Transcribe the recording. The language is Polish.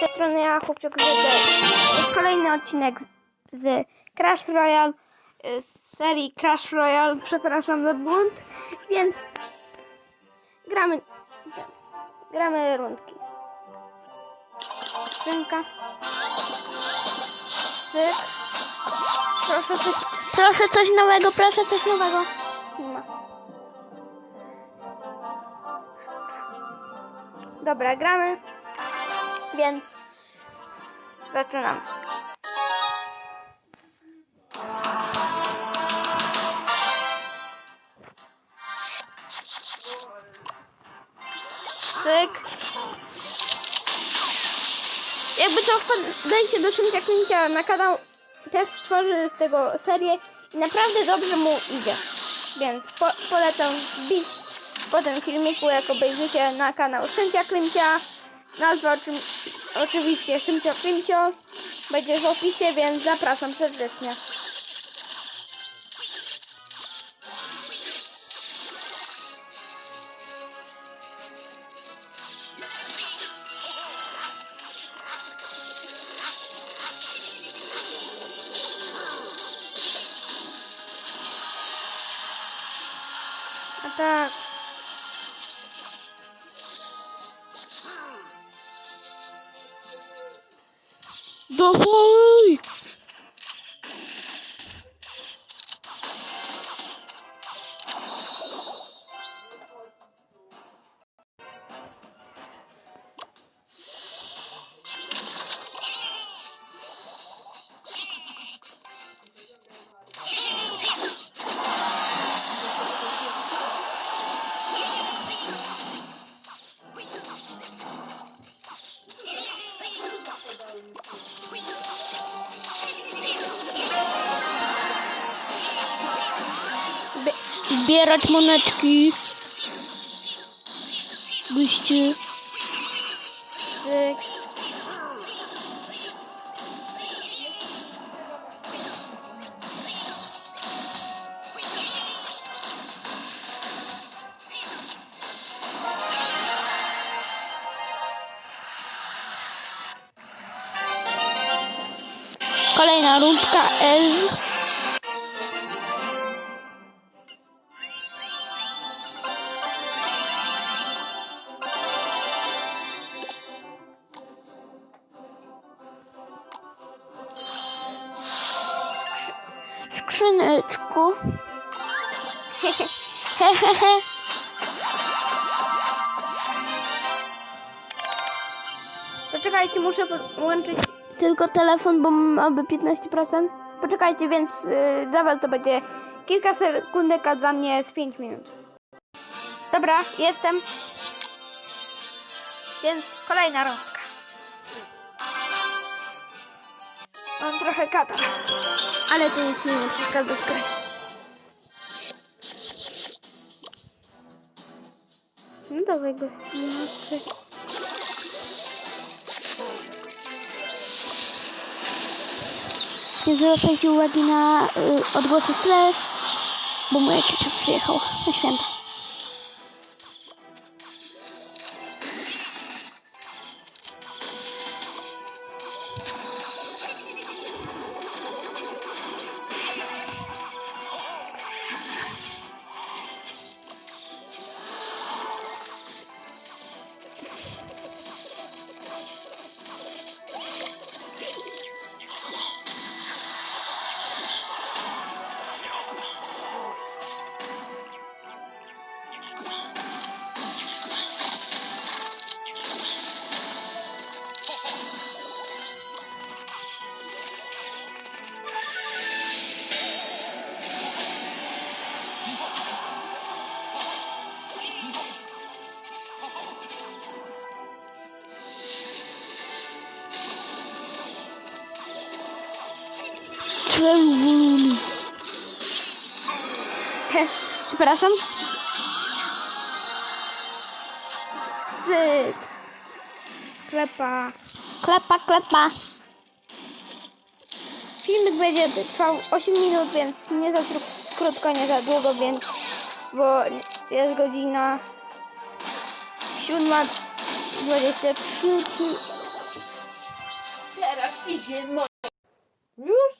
tej strony ja. To jest kolejny odcinek z, Crash Royale, y, z serii Crash Royale, przepraszam za błąd, więc gramy, gramy rundki. Skrzynka. Cyk. Proszę coś, proszę coś nowego, proszę coś nowego. Ma. Dobra, gramy. Więc zaczynam. Cyk. Jakby co, wpadajcie do Szymcia Klincia na kanał. Też stworzy z tego serię i naprawdę dobrze mu idzie. Więc po, polecam wbić po tym filmiku, jak obejrzycie na kanał Szymcia. Nazwa oczy, oczywiście Szymcio Klimcio. Będzie w opisie, więc zapraszam serdecznie. A tak. Dawaj! By, Zbierać monetki. Goście. cyk. Kolejna rundka S. Skrzyneczku. Poczekajcie, muszę połączyć tylko telefon, bo mamy 15%. Poczekajcie, więc yy, dla was to będzie kilka sekundek, a dla mnie jest 5 minut. Dobra, jestem. Więc kolejna rundka. Trochę kata, ale to nic nie przeszkadza w grze. No dawaj go. Nie zwracajcie uwagi na y, odgłosy w tle, bo moja ciocia przyjechała na święta. Przepraszam. Cyk. Klepa. Klepa, klepa. Filmik będzie trwał 8 minut, więc nie za krótko, nie za długo, więc bo jest godzina 7.23. teraz idzie moja. Już?